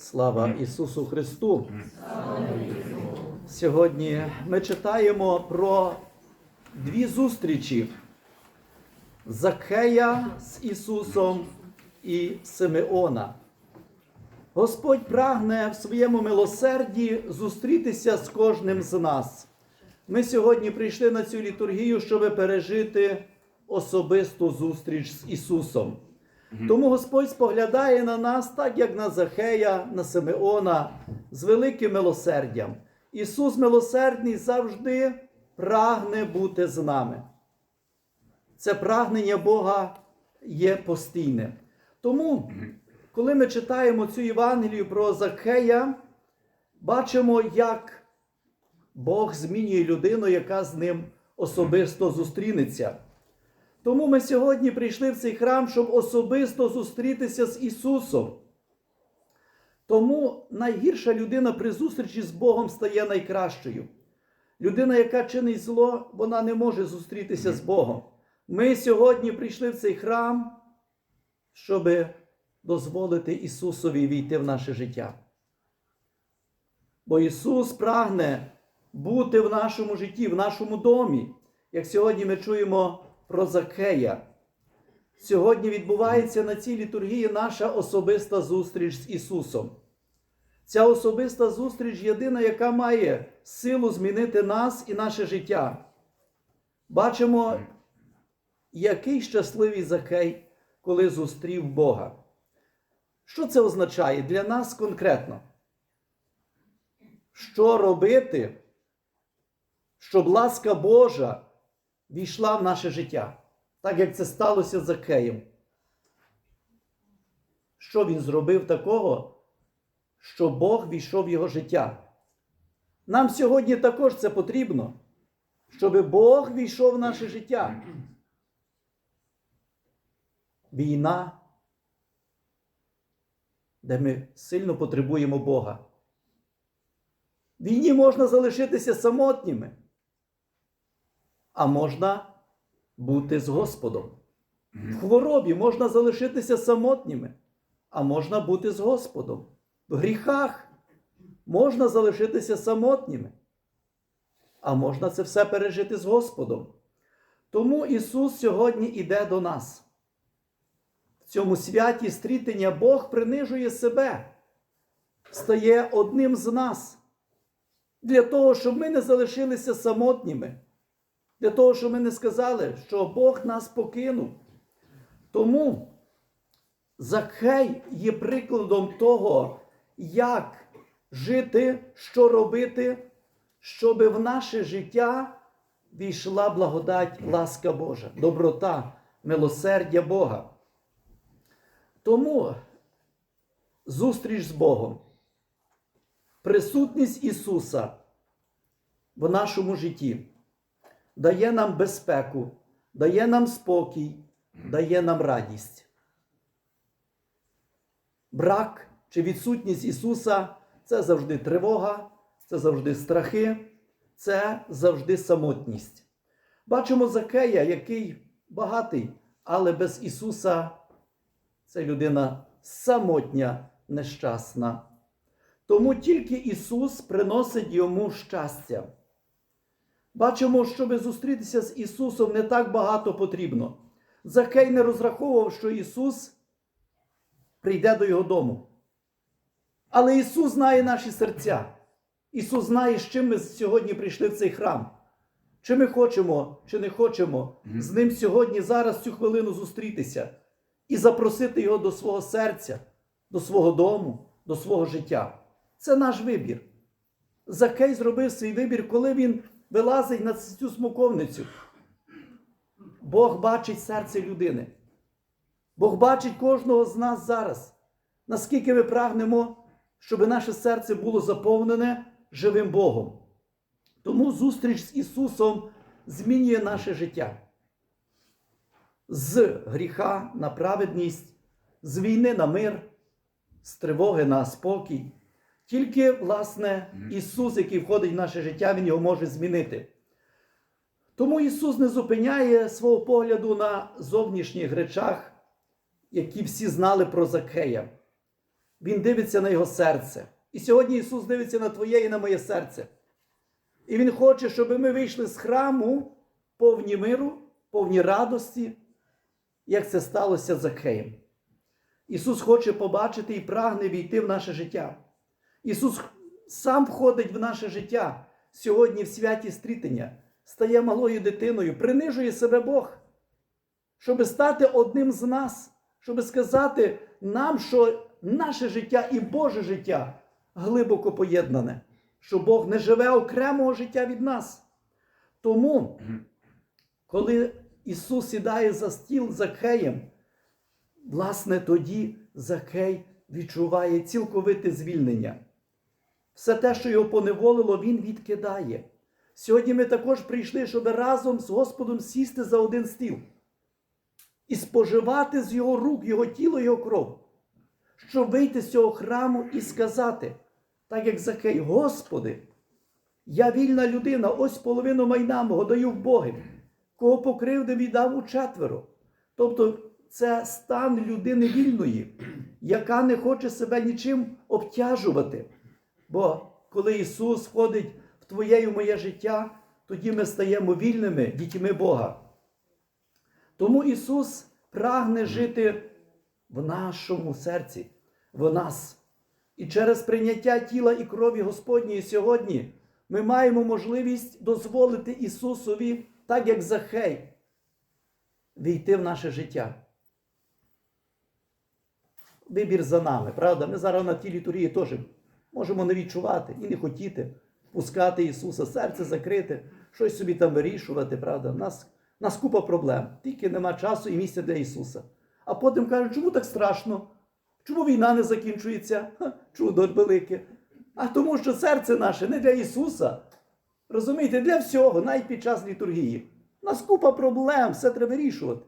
Слава Ісусу Христу! Сьогодні ми читаємо про дві зустрічі Закхея з Ісусом і Симеона. Господь прагне в своєму милосерді зустрітися з кожним з нас. Ми сьогодні прийшли на цю літургію, щоб пережити особисту зустріч з Ісусом. Тому Господь споглядає на нас так, як на Захея, на Симеона, з великим милосердям. Ісус милосердний завжди прагне бути з нами. Це прагнення Бога є постійне. Тому, коли ми читаємо цю Євангелію про Захея, бачимо, як Бог змінює людину, яка з ним особисто зустрінеться. Тому ми сьогодні прийшли в цей храм, щоб особисто зустрітися з Ісусом. Тому найгірша людина при зустрічі з Богом стає найкращою. Людина, яка чинить зло, вона не може зустрітися з Богом. Ми сьогодні прийшли в цей храм, щоб дозволити Ісусові війти в наше життя. Бо Ісус прагне бути в нашому житті, в нашому домі. Як сьогодні ми чуємо про Закея. Сьогодні відбувається на цій літургії наша особиста зустріч з Ісусом. Ця особиста зустріч єдина, яка має силу змінити нас і наше життя. Бачимо, який щасливий Закей, коли зустрів Бога. Що це означає для нас конкретно? Що робити, щоб ласка Божа війшла в наше життя, так як це сталося з Закеєм? Що він зробив такого, що Бог війшов в його життя? Нам сьогодні також це потрібно, щоб Бог війшов в наше життя. Війна, де ми сильно потребуємо Бога. Війні можна залишитися самотніми, а можна бути з Господом. В хворобі можна залишитися самотніми, а можна бути з Господом. В гріхах можна залишитися самотніми, а можна це все пережити з Господом. Тому Ісус сьогодні йде до нас. В цьому святі стрітення Бог принижує себе, стає одним з нас. Для того, щоб ми не залишилися самотніми, для того, щоб ми не сказали, що Бог нас покинув. Тому Закхей є прикладом того, як жити, що робити, щоб в наше життя війшла благодать, ласка Божа, доброта, милосердя Бога. Тому зустріч з Богом, присутність Ісуса в нашому житті дає нам безпеку, дає нам спокій, дає нам радість. Брак чи відсутність Ісуса це завжди тривога, це завжди страхи, це завжди самотність. Бачимо Закея, який багатий, але без Ісуса це людина самотня, нещасна. Тому тільки Ісус приносить йому щастя. Бачимо, щоб зустрітися з Ісусом не так багато потрібно. Закей не розраховував, що Ісус прийде до його дому. Але Ісус знає наші серця. Ісус знає, з чим ми сьогодні прийшли в цей храм. Чи ми хочемо, чи не хочемо з Ним сьогодні, зараз, цю хвилину зустрітися і запросити Його до свого серця, до свого дому, до свого життя. Це наш вибір. Закей зробив свій вибір, коли він вилазить на цю смоковницю. Бог бачить серце людини. Бог бачить кожного з нас зараз, наскільки ми прагнемо, щоб наше серце було заповнене живим Богом. Тому зустріч з Ісусом змінює наше життя. З гріха на праведність, з війни на мир, з тривоги на спокій. Тільки, власне, Ісус, який входить в наше життя, Він його може змінити. Тому Ісус не зупиняє свого погляду на зовнішніх речах, які всі знали про Закхея. Він дивиться на його серце. І сьогодні Ісус дивиться на твоє і на моє серце. І Він хоче, щоб ми вийшли з храму повні миру, повні радості, як це сталося з Закхеєм. Ісус хоче побачити і прагне війти в наше життя. Ісус сам входить в наше життя сьогодні в святі стрітення, стає малою дитиною, принижує себе Бог, щоб стати одним з нас, щоб сказати нам, що наше життя і Боже життя глибоко поєднане, що Бог не живе окремого життя від нас. Тому, коли Ісус сідає за стіл Закхеєм, власне, тоді Закхей відчуває цілковите звільнення. Все те, що його поневолило, він відкидає. Сьогодні ми також прийшли, щоб разом з Господом сісти за один стіл і споживати з його рук, його тіло, його кров, щоб вийти з цього храму і сказати, так як Закей, Господи, я вільна людина, ось половину майна мого даю в Боги, кого покривдив віддав у четверо. Тобто це стан людини вільної, яка не хоче себе нічим обтяжувати. Бо коли Ісус входить в твоє і в моє життя, тоді ми стаємо вільними дітьми Бога. Тому Ісус прагне жити в нашому серці, в нас. І через прийняття тіла і крові Господньої сьогодні ми маємо можливість дозволити Ісусові, так як Захей, війти в наше життя. Вибір за нами, правда? Ми зараз на тій літургії теж можемо не відчувати і не хотіти пускати Ісуса, серце закрити, щось собі там вирішувати, правда? Нас, нас купа проблем, тільки нема часу і місця для Ісуса. А потім кажуть, чому так страшно? Чому війна не закінчується? Ха, чудо велике. А тому, що серце наше не для Ісуса. Розумієте, для всього, навіть під час літургії. Нас купа проблем, все треба вирішувати.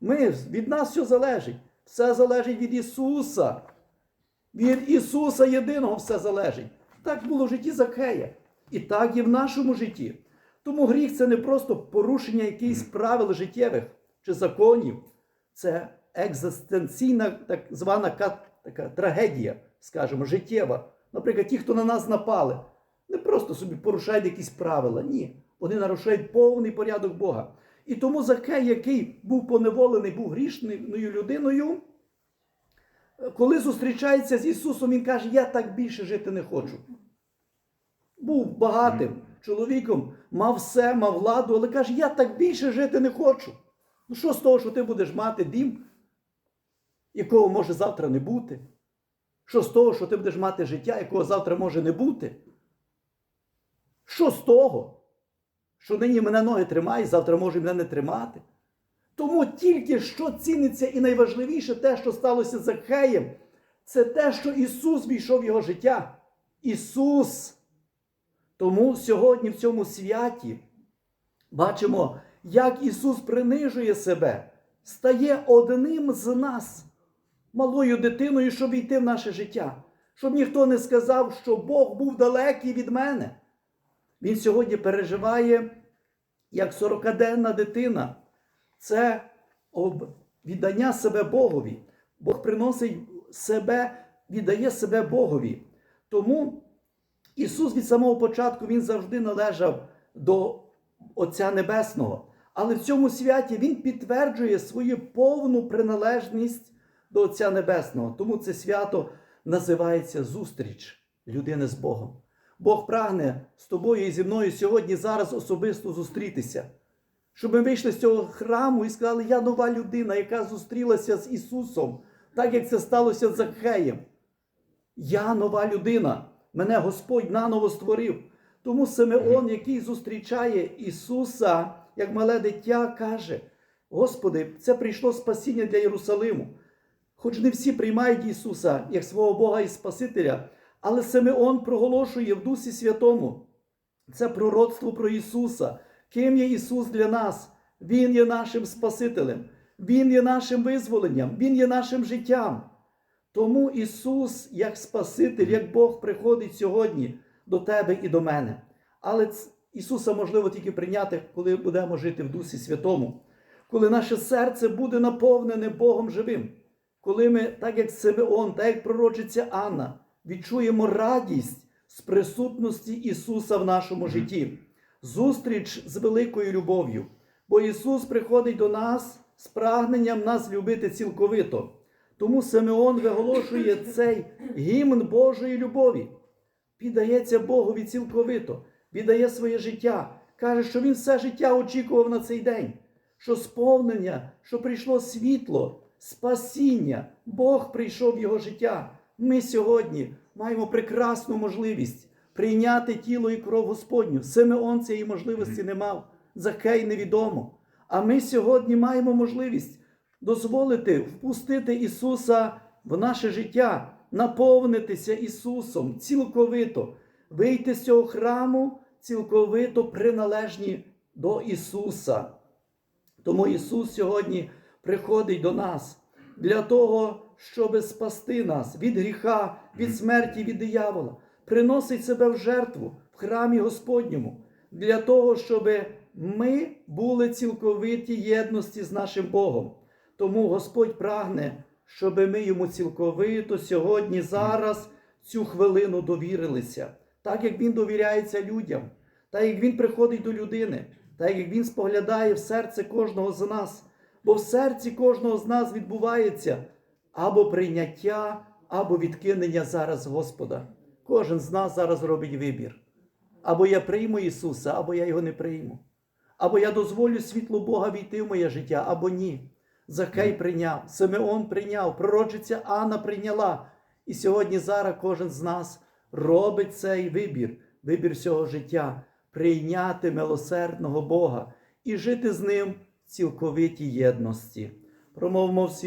Ми, від нас все залежить. Все залежить від Ісуса. Від Ісуса єдиного все залежить. Так було в житті Закея. І так і в нашому житті. Тому гріх це не просто порушення якихось правил життєвих чи законів. Це екзистенційна так звана така трагедія, скажімо, життєва. Наприклад, ті, хто на нас напали, не просто собі порушають якісь правила. Ні. Вони нарушають повний порядок Бога. І тому Закей, який був поневолений, був грішною людиною, коли зустрічається з Ісусом, Він каже, я так більше жити не хочу. Був багатим чоловіком, мав все, мав владу, але каже, я так більше жити не хочу. Ну що з того, що ти будеш мати дім, якого може завтра не бути? Що з того, що ти будеш мати життя, якого завтра може не бути? Що з того? Що нині мене ноги тримають, завтра може мене не тримати. Тому тільки що ціниться і найважливіше те, що сталося з Закхеєм, це те, що Ісус війшов в його життя. Ісус. Тому сьогодні в цьому святі бачимо, як Ісус принижує себе, стає одним з нас, малою дитиною, щоб війти в наше життя. Щоб ніхто не сказав, що Бог був далекий від мене. Він сьогодні переживає як сорокаденна дитина. Це віддання себе Богові. Бог приносить себе, віддає себе Богові. Тому Ісус від самого початку Він завжди належав до Отця Небесного. Але в цьому святі Він підтверджує свою повну приналежність до Отця Небесного. Тому це свято називається зустріч людини з Богом. Бог прагне з тобою і зі мною сьогодні зараз особисто зустрітися. Щоб ми вийшли з цього храму і сказали, я нова людина, яка зустрілася з Ісусом, так як це сталося з Закхеєм. Я нова людина, мене Господь наново створив. Тому Симеон, який зустрічає Ісуса, як мале дитя, каже: Господи, це прийшло спасіння для Єрусалиму. Хоч не всі приймають Ісуса як свого Бога і Спасителя, але Симеон проголошує в Дусі Святому. Це пророцтво про Ісуса. Ким є Ісус для нас? Він є нашим Спасителем, Він є нашим визволенням, Він є нашим життям. Тому Ісус, як Спаситель, як Бог приходить сьогодні до тебе і до мене. Але Ісуса можливо тільки прийняти, коли будемо жити в Дусі Святому, коли наше серце буде наповнене Богом живим, коли ми, так як Симеон, так як пророчиця Анна, відчуємо радість з присутності Ісуса в нашому житті, зустріч з великою любов'ю. Бо Ісус приходить до нас з прагненням нас любити цілковито. Тому Симеон виголошує цей гімн Божої любові, піддається Богові цілковито, віддає своє життя, каже, що він все життя очікував на цей день, що сповнення, що прийшло світло, спасіння, Бог прийшов в його життя. Ми сьогодні маємо прекрасну можливість прийняти тіло і кров Господню. Симеон цієї можливості не мав, Закей невідомо. А ми сьогодні маємо можливість дозволити впустити Ісуса в наше життя, наповнитися Ісусом цілковито, вийти з цього храму цілковито приналежні до Ісуса. Тому Ісус сьогодні приходить до нас для того, щоб спасти нас від гріха, від смерті, від диявола, приносить себе в жертву в храмі Господньому, для того, щоб ми були цілковиті єдності з нашим Богом. Тому Господь прагне, щоб ми йому цілковито сьогодні, зараз, цю хвилину довірилися, так як Він довіряється людям, так як Він приходить до людини, так як Він споглядає в серце кожного з нас. Бо в серці кожного з нас відбувається або прийняття, або відкинення зараз Господа. Кожен з нас зараз робить вибір. Або я прийму Ісуса, або я його не прийму. Або я дозволю світлу Бога війти в моє життя, або ні. Закей прийняв, Симеон прийняв, пророчиця Анна прийняла. І сьогодні зараз кожен з нас робить цей вибір, вибір всього життя, прийняти милосердного Бога і жити з ним в цілковитій єдності. Промовимо всі.